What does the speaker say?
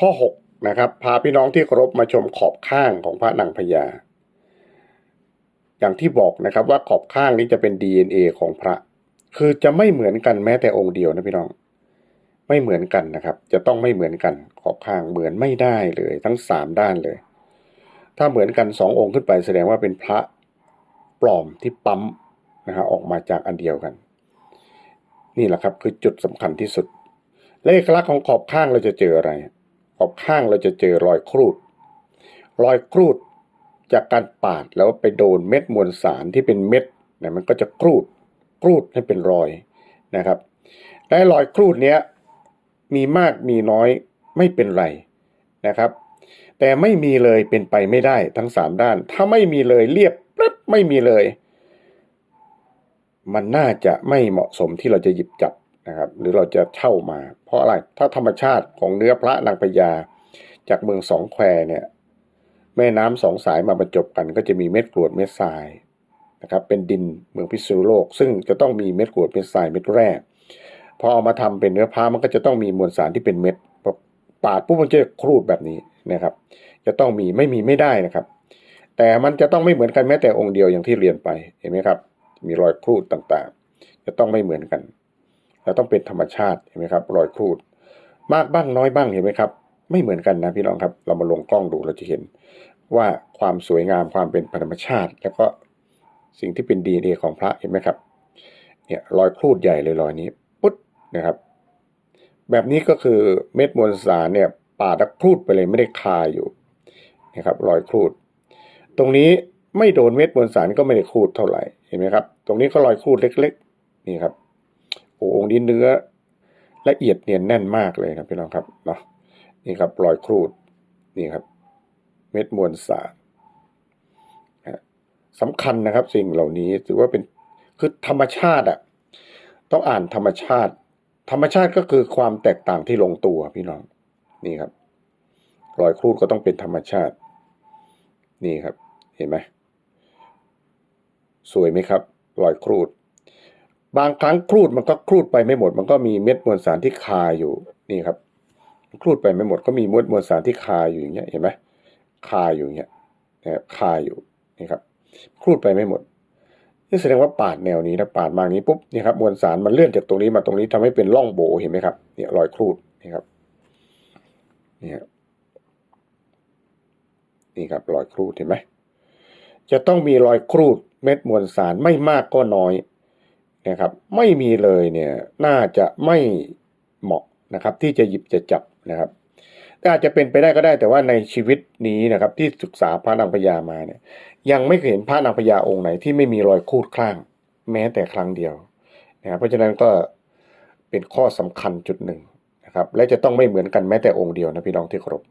ข้อ 6 นะครับ พาพี่น้องที่เคารพมาชมขอบข้างของพระนางพญา อย่างที่บอกนะครับว่าขอบข้างนี้จะเป็น DNA ของพระ คือจะไม่เหมือนกันแม้แต่องค์เดียวนะพี่น้อง ไม่เหมือนกันนะครับ จะต้องไม่เหมือนกันขอบข้างเหมือนไม่ได้เลย ทั้งสามด้านเลย ถ้าเหมือนกันสององค์ขึ้นไปแสดงว่าเป็นพระปลอมที่ปั๊มนะฮะออกมาจากอันเดียวกัน นี่แหละครับคือจุดสำคัญที่สุดและเอกลักษณ์ของขอบข้างเราจะเจออะไร ขอบข้างเราจะเจอรอยครูด รอยครูดจากการปาดแล้วไปโดนเม็ดมวลสารที่เป็นเม็ดเนี่ยมันก็จะครูดครูดให้เป็นรอยนะครับและรอยครูดเนี้ยมีมากมีน้อยไม่เป็นไรนะครับ แต่ไม่มีเลยเป็นไปไม่ได้ทั้งสามด้าน ถ้าไม่มีเลยเรียบปั๊บไม่มีเลย มันน่าจะไม่เหมาะสมที่เราจะหยิบจับ นะครับ หรือเราจะเช่ามา เพราะอะไรถ้าธรรมชาติของเนื้อพระนางพญาจากเมืองสองแควเนี่ยแม่น้ำสองสายมาบรรจบกันก็จะมีเม็ดกรวดเม็ดทรายนะครับเป็นดินเมืองพิษณุโลก ซึ่งจะต้องมีเม็ดกรวดเม็ดทรายเม็ดแรกพอเอามาทำเป็นเนื้อพระมันก็จะต้องมีมวลสารที่เป็นเม็ดปาดปุ๊บมันจะครูดแบบนี้นะครับ จะต้องมีไม่มีไม่ได้นะครับ แต่มันจะต้องไม่เหมือนกันแม้แต่องค์เดียวอย่างที่เรียนไปเห็นไหมครับ มีรอยครูดต่างๆ จะต้องไม่เหมือนกัน และต้องเป็นธรรมชาติเห็นไหมครับรอยครูด มากบ้างน้อยบ้างเห็นไหมครับ ไม่เหมือนกันนะพี่น้องครับ เรามาลงกล้องดูเราจะเห็น ว่าความสวยงามความเป็นธรรมชาติ แล้วก็สิ่งที่เป็น DNA ของพระเห็นไหมครับเนี่ยรอยครูดใหญ่เลยรอยนี้ปุ๊ดนะครับ แบบนี้ก็คือเม็ดมวลสารเนี่ยปาดครูดไปเลยไม่ได้คาอยู่นะครับรอยครูด ตรงนี้ไม่โดนเม็ดมวลสารก็ไม่ได้ครูดเท่าไหร่เห็นไหมครับ ตรงนี้ก็รอยครูดเล็ก ๆ นี่ครับ อ้องค์นี้เนื้อละเอียดเนียนแน่นมากเลยนะพี่น้องครับเนาะนี่ครับรอยครูดนี่ครับ เม็ดมวลสารสำคัญนะครับสิ่งเหล่านี้ถือว่าเป็นคือธรรมชาติอะต้องอ่านธรรมชาติ ธรรมชาติก็คือความแตกต่างที่ลงตัวพี่น้องนี่ครับ รอยครูดก็ต้องเป็นธรรมชาติ นี่ครับ เห็นไหมสวยไหมครับ รอยครูด บางครั้งครูดมันก็ครูดไปไม่หมด มันก็มีเม็ดมวลสารที่คาอยู่นี่ครับครูดไปไม่หมดก็มีมวลมวลสารที่คาอยู่อย่างเงี้ยเห็นไหมคาอยู่อย่างเงี้ยนะครับคาอยู่นี่ครับครูดไปไม่หมดนี่แสดงว่าปาดแนวนี้นะปาดมาอย่างนี้ปุ๊บนี่ครับมวลสารมันเลื่อนจากตรงนี้มาตรงนี้ทำให้เป็นร่องโบเห็นไหมครับเนี่ยรอยครูดนี่ครับนี่ครับนี่ครับรอยครูดเห็นไหมจะต้องมีรอยครูดเม็ดมวลสารไม่มากก็น้อย นะครับ ไม่มีเลยเนี่ยน่าจะไม่เหมาะนะครับ ที่จะหยิบจะจับนะครับแต่อาจจะเป็นไปได้ก็ได้แต่ว่าในชีวิตนี้นะครับ ที่ศึกษาพระนางพญามาเนี่ย ยังไม่เคยเห็นพระนางพญาองค์ไหนที่ไม่มีรอยคูดคลั่งแม้แต่ครั้งเดียวนะครับเพราะฉะนั้นก็เป็นข้อสำคัญจุดหนึ่งนะครับ และจะต้องไม่เหมือนกันแม้แต่องค์เดียวนะพี่น้องที่เคารพ